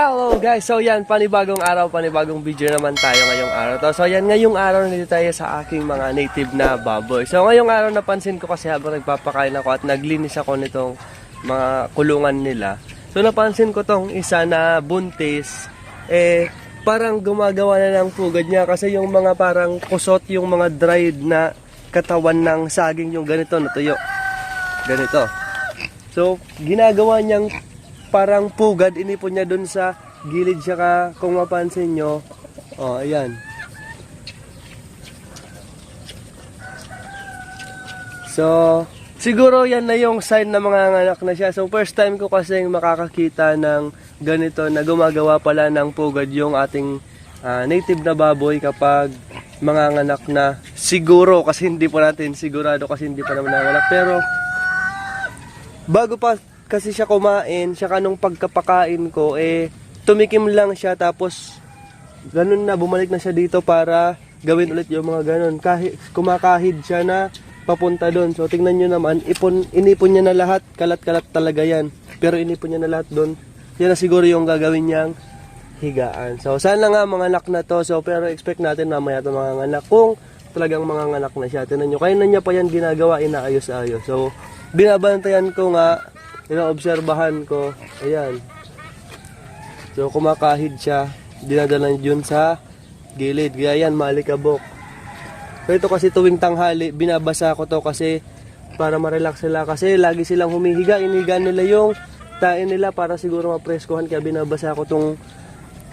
Hello guys! So yan, panibagong araw, panibagong video naman tayo ngayong araw to. So yan, ngayong araw nandito tayo sa aking mga native na baboy. So ngayong araw napansin ko kasi habang nagpapakain ako at naglinis ako nitong mga kulungan nila. So napansin ko tong isa na buntis, eh parang gumagawa na ng pugad niya kasi yung mga parang kusot, yung mga dried na katawan ng saging yung ganito natuyo. Ganito. So, ginagawa niyang parang pugad, inipon niya dun sa gilid siya ka, kung mapansin nyo. Oh, ayan. So, siguro yan na yung sign na mga anak na siya. So, first time ko kasi makakakita ng ganito na gumagawa pala ng pugad yung ating ah, native na baboy kapag mga anak na siguro kasi hindi pa natin sigurado kasi hindi pa naman nanganak pero bago pa kasi siya kumain, siya kanong pagkapakain ko, eh, tumikim lang siya tapos ganun na, bumalik na siya dito para gawin ulit yung mga ganun. Kahit kumakahid siya na papunta doon. So, tingnan nyo naman, ipon, inipon niya na lahat, kalat-kalat talaga yan. Pero inipon niya na lahat doon. Yan na siguro yung gagawin niyang higaan. So, sana nga mga anak na to. So, pero expect natin mamaya ito mga anak. Kung talagang mga anak na siya. Tinan nyo, kaya na niya pa yan ginagawa, inaayos-ayos. So, binabantayan ko nga, inaobserbahan ko, ayan. So, kumakahid siya, dinadala dun sa gilid. Kaya yan, malikabok. So, ito kasi tuwing tanghali, binabasa ko to kasi para ma-relax sila. Kasi lagi silang humihiga, inihiga nila yung tain nila para siguro mapreskuhan. Kaya binabasa ko tong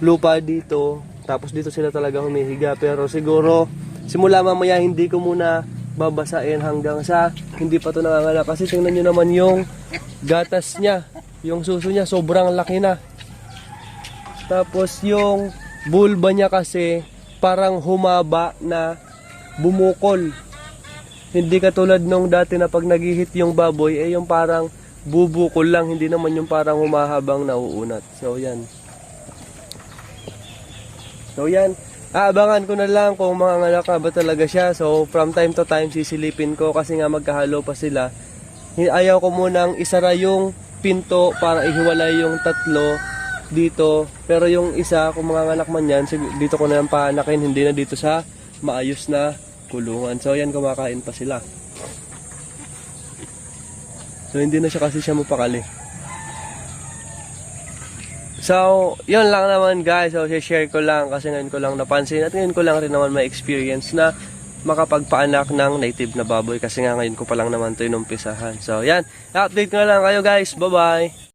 lupa dito. Tapos dito sila talaga humihiga. Pero siguro, simula mamaya hindi ko muna babasain hanggang sa hindi pa to nanganganak. Kasi tingnan nyo naman yung gatas niya. Yung suso niya, sobrang laki na. Tapos yung bulba niya kasi parang humaba na bumukol. Hindi katulad nung dati na pag nagihit yung baboy, eh yung parang bubukol lang, hindi naman yung parang humahabang nauunat. So yan. So yan. Aabangan ko na lang kung mga anak nga ba talaga siya. So from time to time sisilipin ko kasi nga magkahalo pa sila. Ayaw ko munang isara yung pinto para ihiwalay yung tatlo dito. Pero yung isa, kung mga anak man yan, dito ko na lang paanakin, hindi na dito sa maayos na kulungan. So yan, kumakain pa sila. So hindi na siya kasi siya mapakali. So, yun lang naman guys. So, share ko lang kasi ngayon ko lang napansin at ngayon ko lang rin naman may experience na makapagpaanak ng native na baboy kasi nga ngayon ko pa lang naman ito inumpisahan. So, yan. Update ko na lang kayo guys. Bye-bye.